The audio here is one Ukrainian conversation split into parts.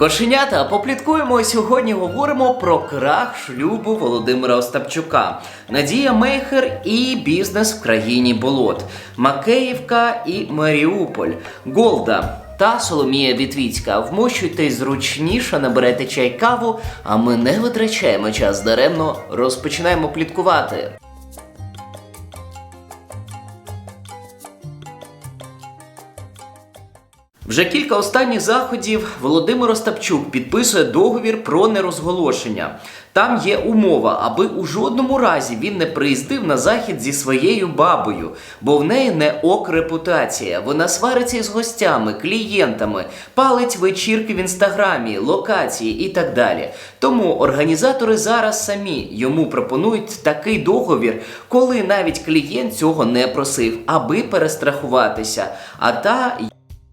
Кошенята, попліткуємо сьогодні. Говоримо про крах шлюбу Володимира Остапчука, Надія Мейхер і бізнес в країні болот, Макеївка і Маріуполь, Голда та Соломія Вітвіцька. Вмощуйтесь зручніше, наберете чай каву, а ми не витрачаємо час даремно. Розпочинаємо пліткувати. Вже кілька останніх заходів Володимир Остапчук підписує договір про нерозголошення. Там є умова, аби у жодному разі він не приїздив на захід зі своєю бабою, бо в неї не ок репутація. Вона свариться із гостями, клієнтами, палить вечірки в інстаграмі, локації і так далі. Тому організатори зараз самі йому пропонують такий договір, коли навіть клієнт цього не просив, аби перестрахуватися. А та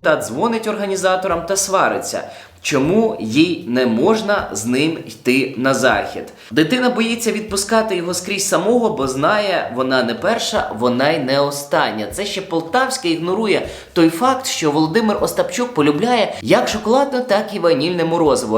та дзвонить організаторам та свариться. Чому їй не можна з ним йти на захід? Дитина боїться відпускати його скрізь самого, бо знає, вона не перша, вона й не остання. Це ще Полтавське ігнорує той факт, що Володимир Остапчук полюбляє як шоколадне, так і ванільне морозиво.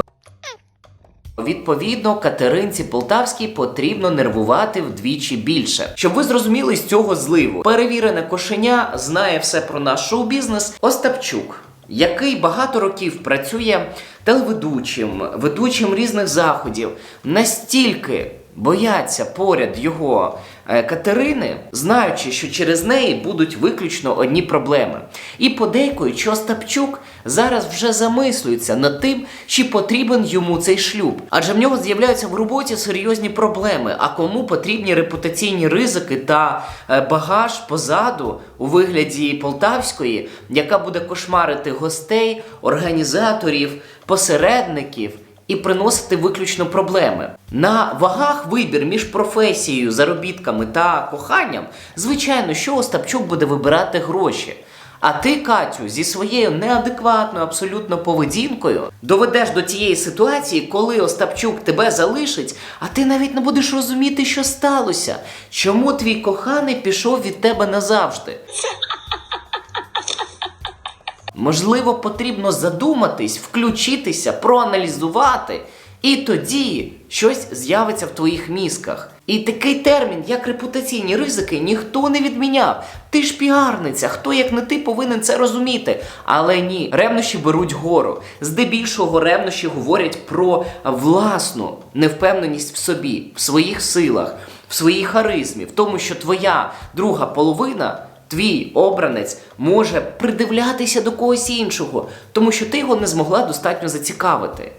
Відповідно, Катеринці Полтавській потрібно нервувати вдвічі більше. Щоб ви зрозуміли з цього зливу. Перевірене кошеня знає все про наш шоу-бізнес. Остапчук, який багато років працює телеведучим, ведучим різних заходів, настільки бояться поряд його е, Катерини, знаючи, що через неї будуть виключно одні проблеми. І подейкують, що Остапчук зараз вже замислюється над тим, чи потрібен йому цей шлюб. Адже в нього з'являються в роботі серйозні проблеми. А кому потрібні репутаційні ризики та е, багаж позаду у вигляді Полтавської, яка буде кошмарити гостей, організаторів, посередників і приносити виключно проблеми. На вагах вибір між професією, заробітками та коханням, звичайно, що Остапчук буде вибирати гроші. А ти, Катю, зі своєю неадекватною абсолютно поведінкою доведеш до тієї ситуації, коли Остапчук тебе залишить, а ти навіть не будеш розуміти, що сталося. Чому твій коханий пішов від тебе назавжди? Можливо, потрібно задуматись, включитися, проаналізувати, і тоді щось з'явиться в твоїх мізках. І такий термін, як репутаційні ризики, ніхто не відміняв. Ти ж піарниця, хто як не ти повинен це розуміти. Але ні, ревнощі беруть гору. Здебільшого ревнощі говорять про власну невпевненість в собі, в своїх силах, в своїй харизмі, в тому, що твоя друга половина. Твій обранець може придивлятися до когось іншого, тому що ти його не змогла достатньо зацікавити.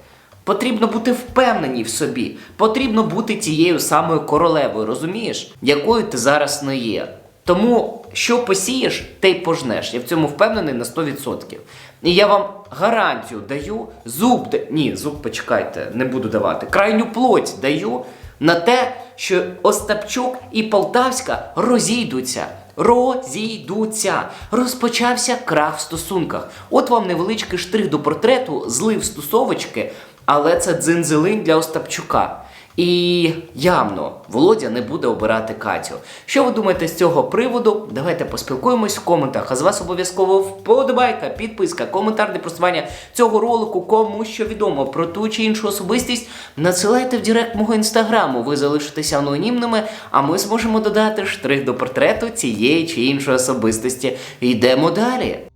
Потрібно бути впевненій в собі, потрібно бути тією самою королевою, розумієш, якою ти зараз не є. Тому що посієш, те й пожнеш. Я в цьому впевнений на 100%. І я вам гарантію даю, зуб ні, зуб почекайте, не буду давати. Крайню плоть даю на те, що Остапчук і Полтавська розійдуться. Розійдуться. Розпочався крах в стосунках. От вам невеличкий штрих до портрету, злив стосовочки, але це дзинзелин для Остапчука. І явно Володя не буде обирати Катю. Що ви думаєте з цього приводу? Давайте поспілкуємось в коментах. А з вас обов'язково вподобайка, підписка, коментар для просування цього ролику, кому що відомо про ту чи іншу особистість. Надсилайте в директ мого інстаграму. Ви залишитеся анонімними, а ми зможемо додати штрих до портрету цієї чи іншої особистості. Йдемо далі.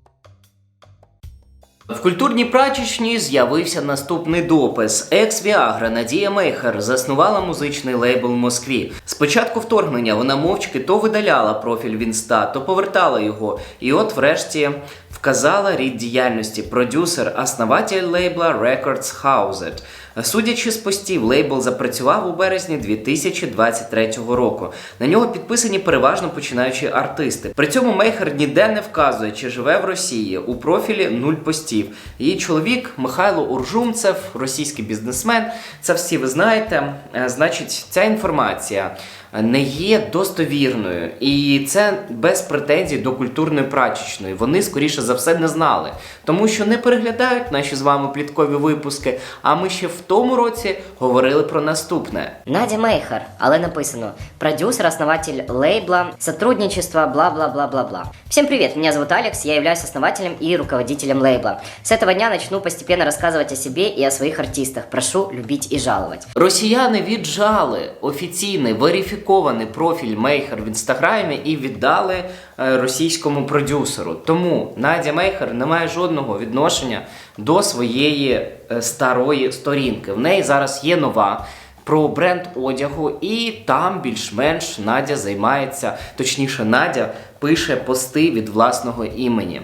В культурній прачечні з'явився наступний допис. Екс-Віагра Надія Мейхер заснувала музичний лейбл в Москві. Спочатку вторгнення вона мовчки то видаляла профіль в інста, то повертала його. І от врешті вказала рід діяльності продюсер, основатель лейбла Records Housed. Судячи з постів, лейбл запрацював у березні 2023 року. На нього підписані переважно починаючі артисти. При цьому Мейхер ніде не вказує, чи живе в Росії. У профілі нуль постів. Її чоловік Михайло Уржумцев, російський бізнесмен. Це всі ви знаєте. Е, Значить, ця інформація не є достовірною, і це без претензій до культурної прачечної. Вони скоріше за все не знали, тому що не переглядають наші з вами пліткові випуски. А ми ще в тому році говорили про наступне. Надя Мейхер, але написано продюсер, основатель лейбла, сотрудничество, бла-бла-бла-бла-бла. Всем привет, меня зовут Алекс, я являюсь основателем и руководителем лейбла. С этого дня начну постепенно рассказывать о себе и о своих артистах. Прошу любить и жаловать. Росіяни віджали офіційний верифікований профіль Мейхер в інстаграмі і віддали е, російському продюсеру. Тому Надя Мейхер не має жодного відношення до своєї е, старої сторінки. В неї зараз є нова. Про бренд одягу, і там більш-менш Надя займається, точніше, Надя пише пости від власного імені.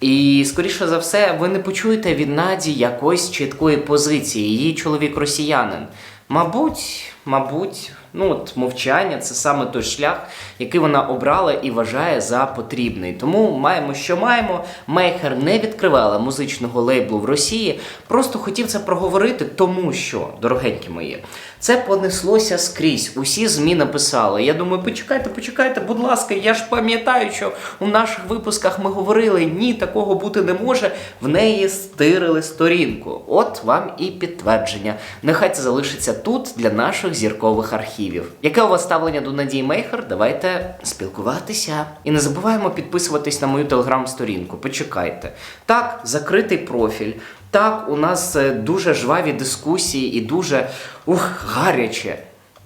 І скоріше за все, ви не почуєте від Наді якоїсь чіткої позиції. Її чоловік росіянин. Мабуть, мабуть, ну от мовчання це саме той шлях, який вона обрала і вважає за потрібний. Тому маємо, що маємо. Мейхер не відкривала музичного лейблу в Росії. Просто хотів це проговорити, тому що, дорогенькі мої, це понеслося скрізь. Усі змі написали. Я думаю, почекайте, почекайте, будь ласка, я ж пам'ятаю, що у наших випусках ми говорили, ні, такого бути не може. В неї стирили сторінку. От вам і підтвердження. Нехай це залишиться тут для наших зіркових архівів. Яке у вас ставлення до Надії Мейхер? Давайте спілкуватися. І не забуваємо підписуватись на мою телеграм-сторінку. Почекайте. Так, закритий профіль. Так, у нас е, дуже жваві дискусії і дуже ух, гаряче.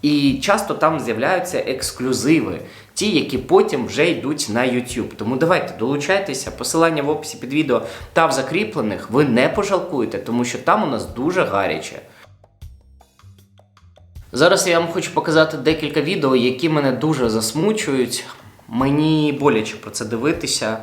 І часто там з'являються ексклюзиви, ті, які потім вже йдуть на YouTube. Тому давайте долучайтеся. Посилання в описі під відео та в закріплених. Ви не пожалкуєте, тому що там у нас дуже гаряче. Зараз я вам хочу показати декілька відео, які мене дуже засмучують. Мені боляче про це дивитися.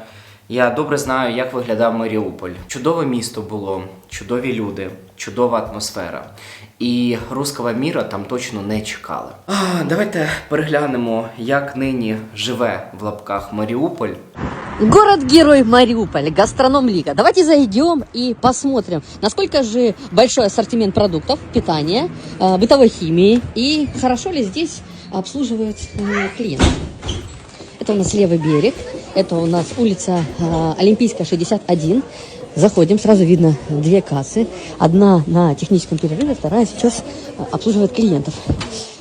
Я добре знаю, як виглядав Маріуполь. Чудове місто було, чудові люди, чудова атмосфера І руского міра там точно не чекали. А, давайте переглянемо, як нині живе в лапках Маріуполь. Город-герой Мариуполь, гастроном Лига. Давайте зайдем и посмотрим, насколько же большой ассортимент продуктов, питания, э, бытовой химии и хорошо ли здесь обслуживают э, клиентов. Это у нас левый берег, это у нас улица э, Олимпийская, 61. Заходим, сразу видно две кассы. Одна на техническом перерыве, вторая сейчас э, обслуживает клиентов.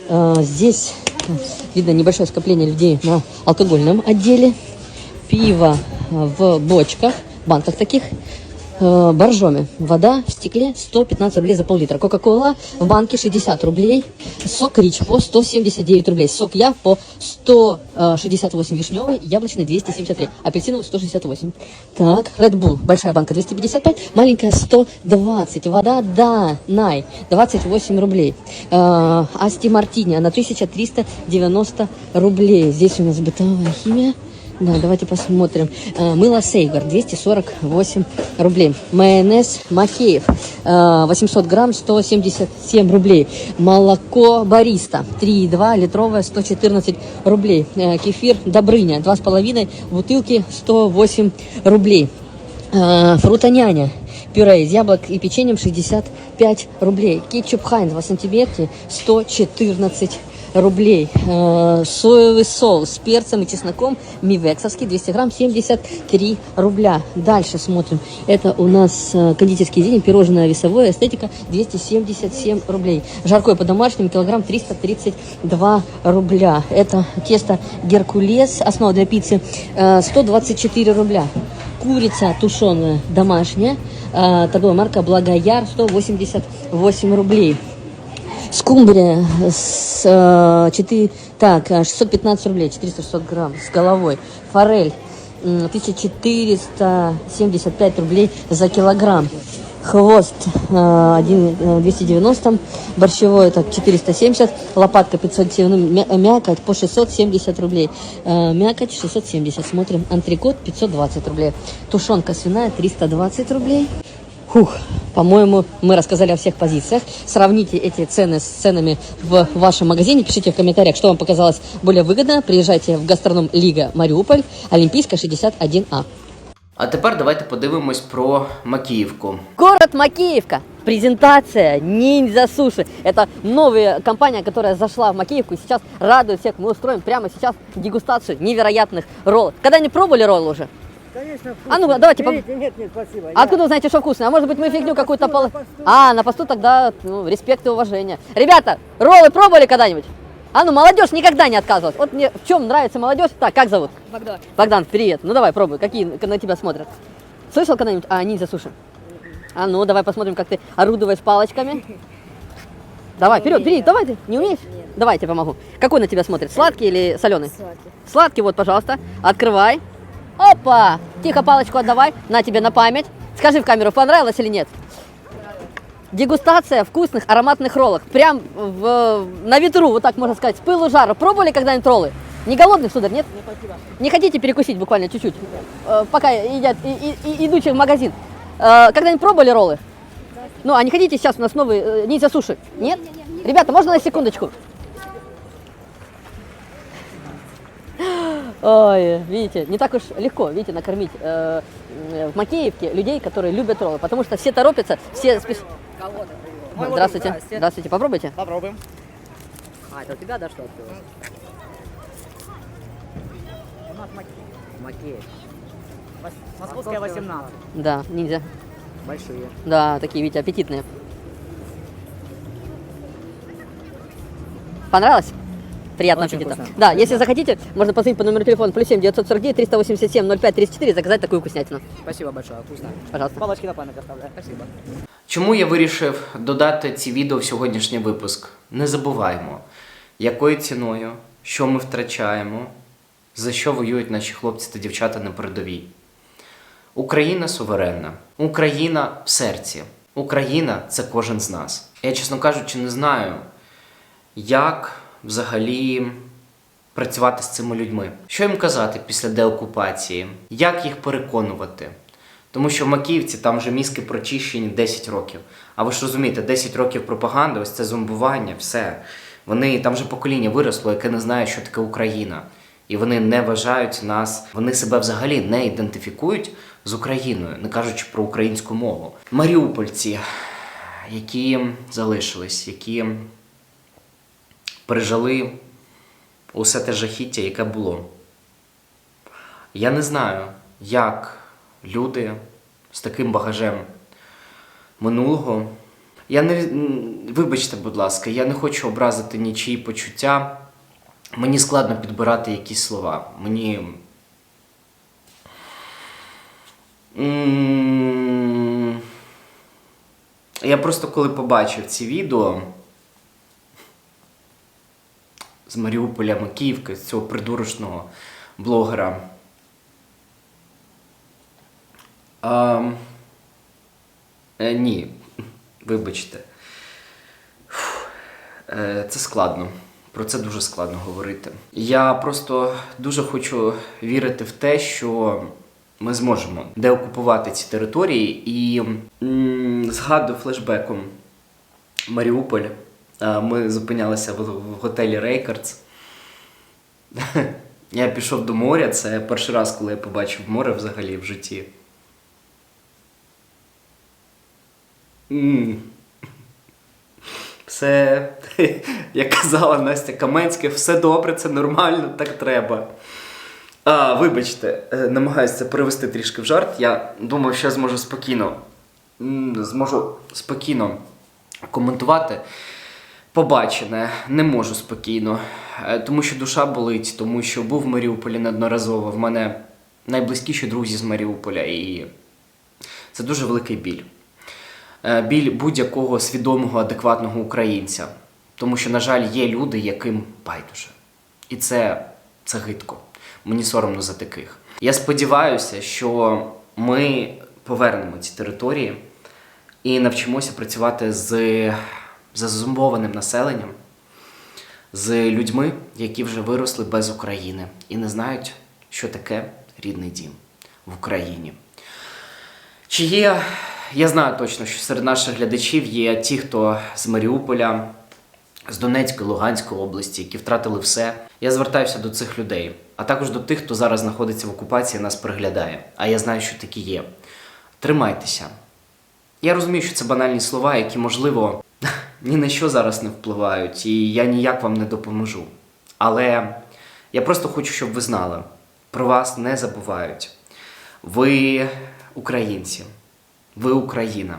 Э, Здесь э, видно небольшое скопление людей на алкогольном отделе пиво э, в бочках, банках таких, Э, боржоми. Вода в стекле 115 рублей за пол-литра. Кока-кола в банке 60 рублей. Сок Рич по 179 рублей. Сок Я по 168 вишневый, яблочный 273, апельсиновый 168. Так, Red Bull, большая банка 255, маленькая 120. Вода Да, Най 28 рублей. Э, Асти Мартини, она 1390 рублей. Здесь у нас бытовая химия. Да, давайте посмотрим. Э, Мыло Сейгар 248 рублей. Майонез Махеев э, 800 грамм 177 рублей. Молоко Бариста 3,2 литровое 114 рублей. Э, Кефир Добрыня 2,5 бутылки 108 рублей. Э, Фрутоняня пюре из яблок и печеньем 65 рублей. Кетчуп Хайнс в сантиметре 114 рублей. Э, соевый соус с перцем и чесноком мивексовский 200 грамм 73 рубля. Дальше смотрим. Это у нас э, кондитерский изделие, пирожное весовое, эстетика 277 рублей. Жаркое по-домашнему, килограмм 332 рубля. Это тесто Геркулес, основа для пиццы, э, 124 рубля. Курица тушеная домашняя, э, торговая марка Благояр, 188 рублей. Скумбрия с э, 4, так, э, 615 рублей, 460 грамм с головой. Форель м, 1475 рублей за килограмм. Хвост э, один, э, 290, борщевой это 470, лопатка 570, ну, мя- мякоть по 670 рублей. Э, мякоть 670, смотрим, антрикот 520 рублей. Тушенка свиная 320 рублей. Фух, по-моему, мы рассказали о всех позициях. Сравните эти цены с ценами в вашем магазине. Пишите в комментариях, что вам показалось более выгодно. Приезжайте в гастроном Лига Мариуполь, Олимпийская 61А. А тепер давайте подивимось про Макіївку. Город Макеевка. презентация ниндзя суши. Это новая компания, которая зашла в Макеевку и сейчас радует всех. Мы устроим прямо сейчас дегустацию невероятных роллов. Когда не пробовали роллы уже? Конечно, А ну давайте, Берите, Нет, нет, спасибо. А Откуда вы знаете, что вкусно? А может быть мы фигню какую-то пол... А, на посту тогда ну, респект и уважение. Ребята, роллы пробовали когда-нибудь? А ну, молодежь никогда не отказывалась. Вот мне в чем нравится молодежь. Так, как зовут? Богдан. Богдан, привет. Ну давай, пробуй. Какие на тебя смотрят? Слышал когда-нибудь о ниндзя суши? А ну, давай посмотрим, как ты орудуешь палочками. Давай, вперед, бери, давай ты. Не умеешь? Давай, я тебе помогу. Какой на тебя смотрит? Сладкий или соленый? Сладкий. Сладкий, вот, пожалуйста. Открывай. Опа! Тихо палочку отдавай. На тебе на память. Скажи в камеру, понравилось или нет? Дегустация вкусных ароматных роллов. Прям в, на ветру, вот так можно сказать, с пылу жару. Пробовали когда-нибудь роллы? Не голодный, сударь, нет? Не хотите перекусить буквально чуть-чуть? Э, пока едят, и, и- и- идучи в магазин. Э, когда-нибудь пробовали роллы? Ну, а не хотите сейчас у нас новый э, ниндзя суши? Нет? Ребята, можно на секундочку? Ой, видите, не так уж легко, видите, накормить э, в Макеевке людей, которые любят роллы, потому что все торопятся, все спеш... Здравствуйте, здравствуйте, попробуйте. Попробуем. А, это у тебя, да, что открылось? У нас Макеев. Московская 18. Да, ниндзя, Большие. да, такие, видите, аппетитные. Понравилось? Приятно Очень аппетита. вкусно. Да, если захотите, можно позвонить по номеру телефона плюс 7 949 387 05 34 и заказать такую вкуснятину. Спасибо большое, вкусно. Пожалуйста. Палочки на память оставляю. Спасибо. Чому я вирішив додати ці відео в сьогоднішній випуск? Не забуваємо, якою ціною, що ми втрачаємо, за що воюють наші хлопці та дівчата на передовій. Україна суверенна, Україна в серці. Україна це кожен з нас. Я, чесно кажучи, не знаю, як взагалі працювати з цими людьми. Що їм казати після деокупації? Як їх переконувати? Тому що в Макіївці там вже мізки прочищені 10 років. А ви ж розумієте, 10 років пропаганди, ось це зомбування, все. Вони там вже покоління виросло, яке не знає, що таке Україна. І вони не вважають нас, вони себе взагалі не ідентифікують з Україною, не кажучи про українську мову. Маріупольці, які залишились, які пережили усе те жахіття, яке було. Я не знаю, як люди з таким багажем минулого. Я не вибачте, будь ласка, я не хочу образити нічиї почуття. Мені складно підбирати якісь слова. Мені. Я просто коли побачив ці відео з Маріуполя Макіївки, з цього придурочного блогера. А, е, ні, вибачте. Фух, е, це складно. Про це дуже складно говорити. Я просто дуже хочу вірити в те, що ми зможемо деокупувати ці території і м, згадую флешбеком Маріуполь. Е, Ми зупинялися в, готелі Рейкардс. Я пішов до моря. Це перший раз, коли я побачив море взагалі в житті. Все, як казала Настя Каменська, все добре, це нормально, так треба. А, вибачте, е, намагаюся це перевести трішки в жарт. Я думаю, що я зможу спокійно, зможу спокійно коментувати. Побачене, не можу спокійно, Е, тому що душа болить, тому що був в Маріуполі неодноразово. В мене найблизькіші друзі з Маріуполя, і це дуже великий біль. Е, Біль будь-якого свідомого, адекватного українця. Тому що, на жаль, є люди, яким байдуже. І це, це гидко. Мені соромно за таких. Я сподіваюся, що ми повернемо ці території і навчимося працювати з зазомбованим населенням, з людьми, які вже виросли без України і не знають, що таке рідний дім в Україні. Чи є, я знаю точно, що серед наших глядачів є ті, хто з Маріуполя, з Донецької, Луганської області, які втратили все. Я звертаюся до цих людей, а також до тих, хто зараз знаходиться в окупації, нас приглядає. А я знаю, що такі є. Тримайтеся. Я розумію, що це банальні слова, які, можливо, ні на що зараз не впливають, і я ніяк вам не допоможу. Але я просто хочу, щоб ви знали, про вас не забувають. Ви українці, ви Україна.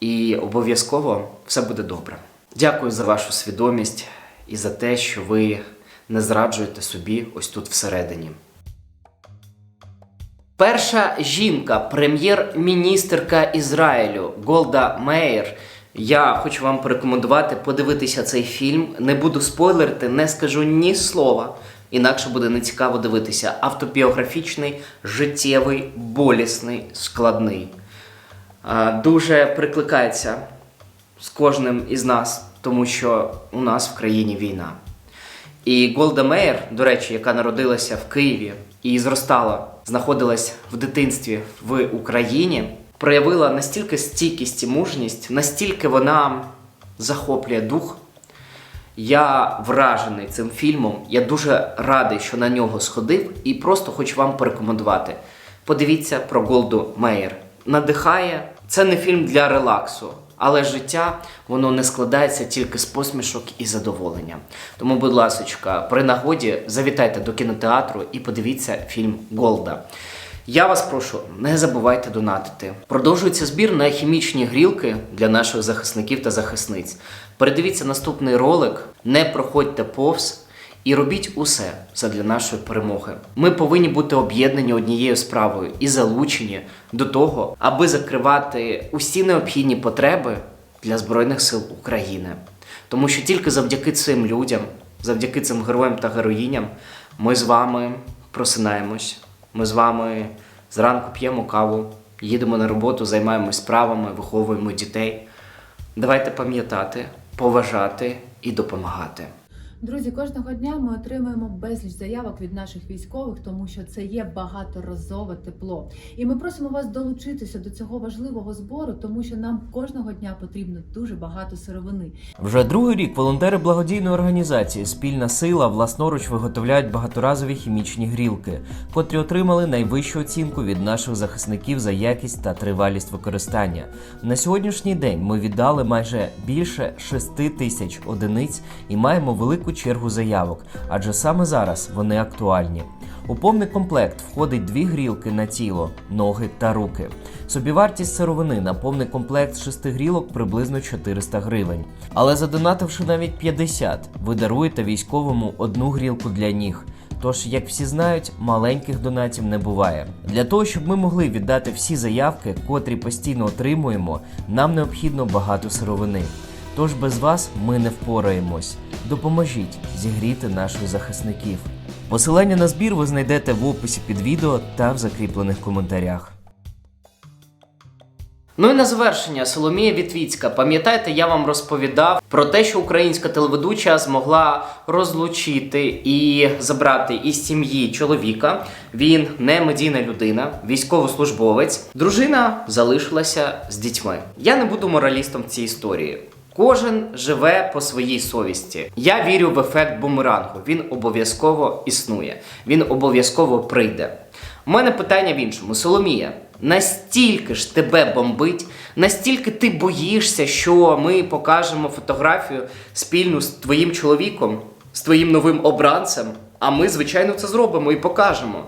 І обов'язково все буде добре. Дякую за вашу свідомість і за те, що ви не зраджуєте собі ось тут всередині. Перша жінка, прем'єр-міністерка Ізраїлю Голда Меєр. Я хочу вам порекомендувати подивитися цей фільм. Не буду спойлерити, не скажу ні слова. Інакше буде нецікаво дивитися. Автобіографічний, життєвий, болісний, складний. Дуже прикликається з кожним із нас, тому що у нас в країні війна. І Голда Меєр, до речі, яка народилася в Києві і зростала, знаходилась в дитинстві в Україні, проявила настільки стійкість і мужність, настільки вона захоплює дух. Я вражений цим фільмом. Я дуже радий, що на нього сходив, і просто хочу вам порекомендувати. Подивіться про Голду Меєр. Надихає. Це не фільм для релаксу, але життя воно не складається тільки з посмішок і задоволення. Тому, будь ласочка, при нагоді завітайте до кінотеатру і подивіться фільм Голда. Я вас прошу, не забувайте донатити. Продовжується збір на хімічні грілки для наших захисників та захисниць. Передивіться наступний ролик, не проходьте повз і робіть усе задля нашої перемоги. Ми повинні бути об'єднані однією справою і залучені до того, аби закривати усі необхідні потреби для Збройних сил України. Тому що тільки завдяки цим людям, завдяки цим героям та героїням, ми з вами просинаємось. Ми з вами зранку п'ємо каву, їдемо на роботу, займаємось справами, виховуємо дітей. Давайте пам'ятати, поважати і допомагати. Друзі, кожного дня ми отримуємо безліч заявок від наших військових, тому що це є багаторазове тепло. І ми просимо вас долучитися до цього важливого збору, тому що нам кожного дня потрібно дуже багато сировини. Вже другий рік волонтери благодійної організації Спільна сила власноруч виготовляють багаторазові хімічні грілки, котрі отримали найвищу оцінку від наших захисників за якість та тривалість використання. На сьогоднішній день ми віддали майже більше 6 тисяч одиниць і маємо велику чергу заявок, адже саме зараз вони актуальні. У повний комплект входить дві грілки на тіло, ноги та руки. Собівартість сировини на повний комплект шести грілок приблизно 400 гривень. Але задонативши навіть 50, ви даруєте військовому одну грілку для ніг. Тож, як всі знають, маленьких донатів не буває. Для того, щоб ми могли віддати всі заявки, котрі постійно отримуємо, нам необхідно багато сировини. Тож без вас ми не впораємось. Допоможіть зігріти наших захисників. Посилання на збір ви знайдете в описі під відео та в закріплених коментарях. Ну і на завершення Соломія Вітвіцька. Пам'ятаєте, я вам розповідав про те, що українська телеведуча змогла розлучити і забрати із сім'ї чоловіка. Він не медійна людина, військовослужбовець. Дружина залишилася з дітьми. Я не буду моралістом в цій історії. Кожен живе по своїй совісті. Я вірю в ефект бумерангу. Він обов'язково існує. Він обов'язково прийде. У мене питання в іншому. Соломія, настільки ж тебе бомбить, настільки ти боїшся, що ми покажемо фотографію спільну з твоїм чоловіком, з твоїм новим обранцем, а ми, звичайно, це зробимо і покажемо.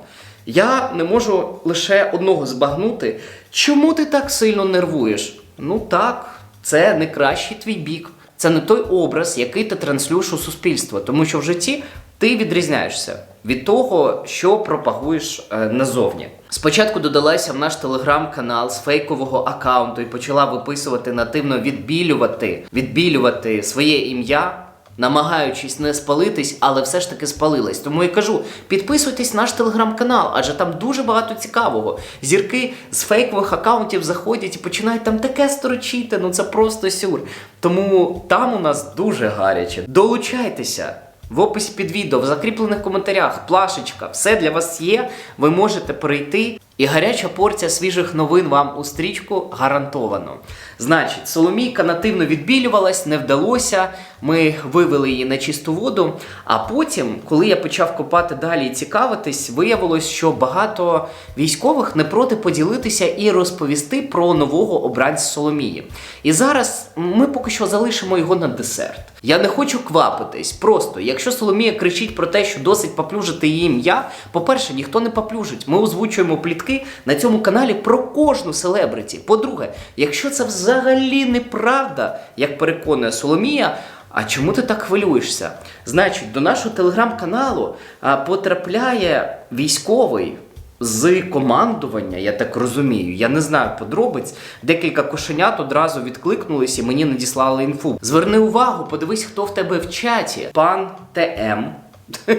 Я не можу лише одного збагнути, чому ти так сильно нервуєш? Ну так, це не кращий твій бік. Це не той образ, який ти транслюєш у суспільство, тому що в житті ти відрізняєшся від того, що пропагуєш е, назовні. Спочатку додалася в наш телеграм-канал з фейкового аккаунту і почала виписувати нативно відбілювати, відбілювати своє ім'я. Намагаючись не спалитись, але все ж таки спалилась. Тому я кажу: підписуйтесь на наш телеграм-канал, адже там дуже багато цікавого. Зірки з фейкових аккаунтів заходять і починають там таке строчити. Ну це просто сюр. Тому там у нас дуже гаряче. Долучайтеся. В описі під відео, в закріплених коментарях, плашечка, все для вас є. Ви можете перейти І гаряча порція свіжих новин вам у стрічку гарантовано. Значить, Соломійка нативно відбілювалась, не вдалося. Ми вивели її на чисту воду. А потім, коли я почав копати далі і цікавитись, виявилось, що багато військових не проти поділитися і розповісти про нового обранця Соломії. І зараз ми поки що залишимо його на десерт. Я не хочу квапитись. Просто, якщо Соломія кричить про те, що досить поплюжити її ім'я, по-перше, ніхто не поплюжить. Ми озвучуємо плітки на цьому каналі про кожну селебриті. По-друге, якщо це взагалі неправда, як переконує Соломія. А чому ти так хвилюєшся? Значить, до нашого телеграм-каналу потрапляє військовий з командування, я так розумію. Я не знаю подробиць. Декілька кошенят одразу відкликнулись і мені надіслали інфу. Зверни увагу, подивись, хто в тебе в чаті. Пан ТМ.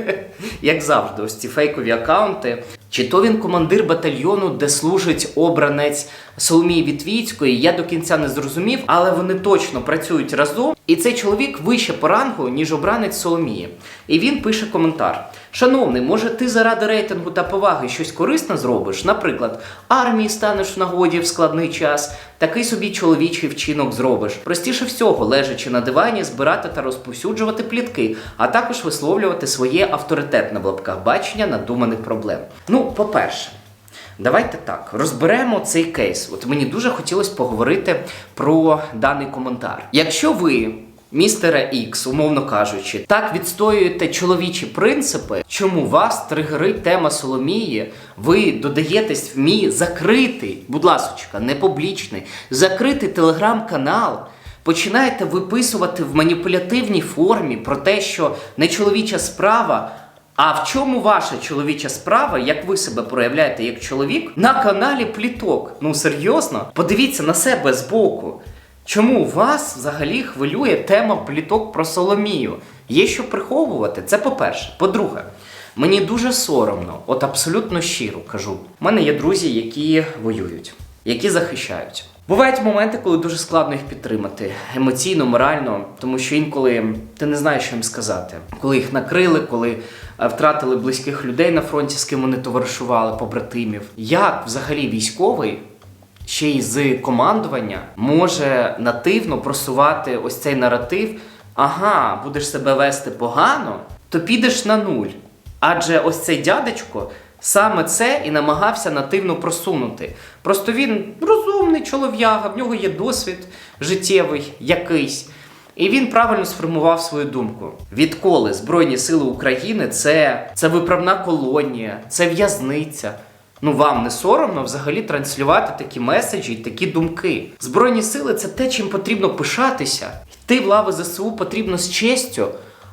Як завжди, ось ці фейкові акаунти. Чи то він командир батальйону, де служить обранець Соломії Вітвіцької, я до кінця не зрозумів, але вони точно працюють разом. І цей чоловік вище по рангу, ніж обранець Соломії. І він пише коментар: Шановний, може, ти заради рейтингу та поваги щось корисне зробиш? Наприклад, армії станеш в нагоді в складний час, такий собі чоловічий вчинок зробиш. Простіше всього, лежачи на дивані, збирати та розповсюджувати плітки, а також висловлювати своє авторитетне в лапках бачення надуманих проблем. Ну, по-перше. Давайте так розберемо цей кейс. От мені дуже хотілося поговорити про даний коментар. Якщо ви, містере Ікс, умовно кажучи, так відстоюєте чоловічі принципи, чому вас тригерить тема Соломії, ви додаєтесь в мій закритий, будь ласочка, не публічний, закритий телеграм-канал. Починаєте виписувати в маніпулятивній формі про те, що не чоловіча справа, а в чому ваша чоловіча справа, як ви себе проявляєте як чоловік, на каналі Пліток? Ну серйозно? Подивіться на себе збоку. Чому вас взагалі хвилює тема пліток про Соломію? Є що приховувати? Це по-перше. По-друге, мені дуже соромно, от абсолютно щиро кажу. У мене є друзі, які воюють, які захищають. Бувають моменти, коли дуже складно їх підтримати емоційно, морально, тому що інколи ти не знаєш, що їм сказати. Коли їх накрили, коли е, втратили близьких людей на фронті, з ким вони товаришували, побратимів. Як взагалі військовий ще й з командування може нативно просувати ось цей наратив. Ага, будеш себе вести погано, то підеш на нуль. Адже ось цей дядечко саме це і намагався нативно просунути. Просто він розумний чолов'яга, в нього є досвід життєвий якийсь. І він правильно сформував свою думку. Відколи Збройні Сили України це, це виправна колонія, це в'язниця. Ну вам не соромно взагалі транслювати такі меседжі і такі думки. Збройні сили це те, чим потрібно пишатися. Йти в лави ЗСУ потрібно з честю.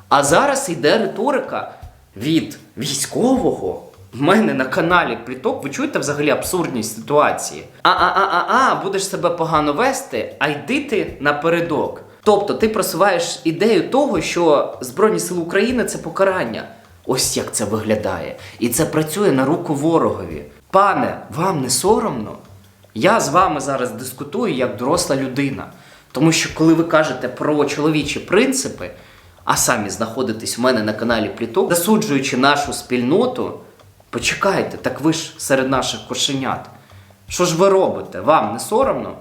А зараз йде риторика від військового. В мене на каналі Пліток, ви чуєте взагалі абсурдність ситуації? А-а-а-а-а, будеш себе погано вести, а йди ти напередок. Тобто ти просуваєш ідею того, що Збройні Сили України це покарання. Ось як це виглядає. І це працює на руку ворогові. Пане, вам не соромно? Я з вами зараз дискутую як доросла людина. Тому що коли ви кажете про чоловічі принципи, а самі знаходитесь у мене на каналі Пліток, засуджуючи нашу спільноту, почекайте, так ви ж серед наших кошенят. Що ж ви робите? Вам не соромно?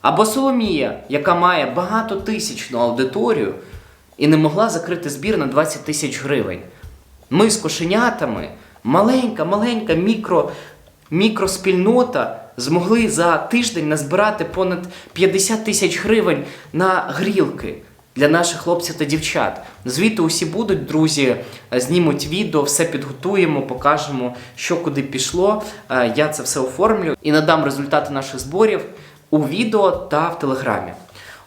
Або Соломія, яка має багатотисячну аудиторію і не могла закрити збір на 20 тисяч гривень. Ми з кошенятами, маленька, маленька мікро, мікроспільнота змогли за тиждень назбирати понад 50 тисяч гривень на грілки для наших хлопців та дівчат. Звідти усі будуть, друзі, знімуть відео, все підготуємо, покажемо, що куди пішло. Е, Я це все оформлю і надам результати наших зборів у відео та в телеграмі.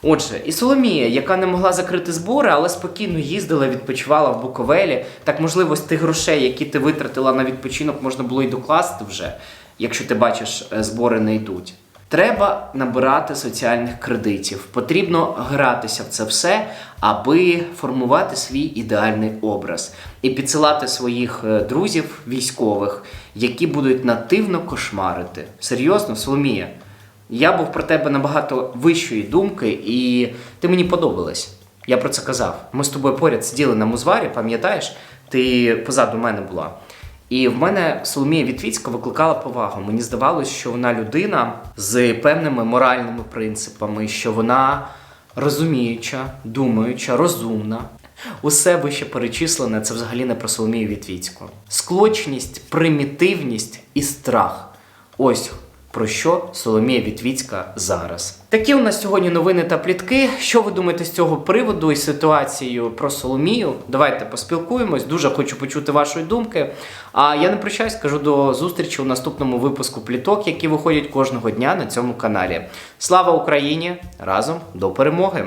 Отже, і Соломія, яка не могла закрити збори, але спокійно їздила, відпочивала в Буковелі. Так, можливо, з тих грошей, які ти витратила на відпочинок, можна було й докласти вже, якщо ти бачиш, е, збори не йдуть. Треба набирати соціальних кредитів. Потрібно гратися в це все, аби формувати свій ідеальний образ і підсилати своїх е, друзів військових, які будуть нативно кошмарити. Серйозно, Соломія. Я був про тебе набагато вищої думки, і ти мені подобалась. Я про це казав. Ми з тобою поряд сиділи на музварі, пам'ятаєш? Ти позаду мене була. І в мене Соломія Вітвіцька викликала повагу. Мені здавалось, що вона людина з певними моральними принципами, що вона розуміюча, думаюча, розумна. Усе вище перечислене це взагалі не про Соломію Вітвіцьку. Склочність, примітивність і страх. Ось про що Соломія Вітвіцька зараз. Такі у нас сьогодні новини та плітки. Що ви думаєте з цього приводу і ситуацією про Соломію? Давайте поспілкуємось. Дуже хочу почути вашої думки. А я не прощаюсь, кажу до зустрічі у наступному випуску пліток, які виходять кожного дня на цьому каналі. Слава Україні! Разом до перемоги!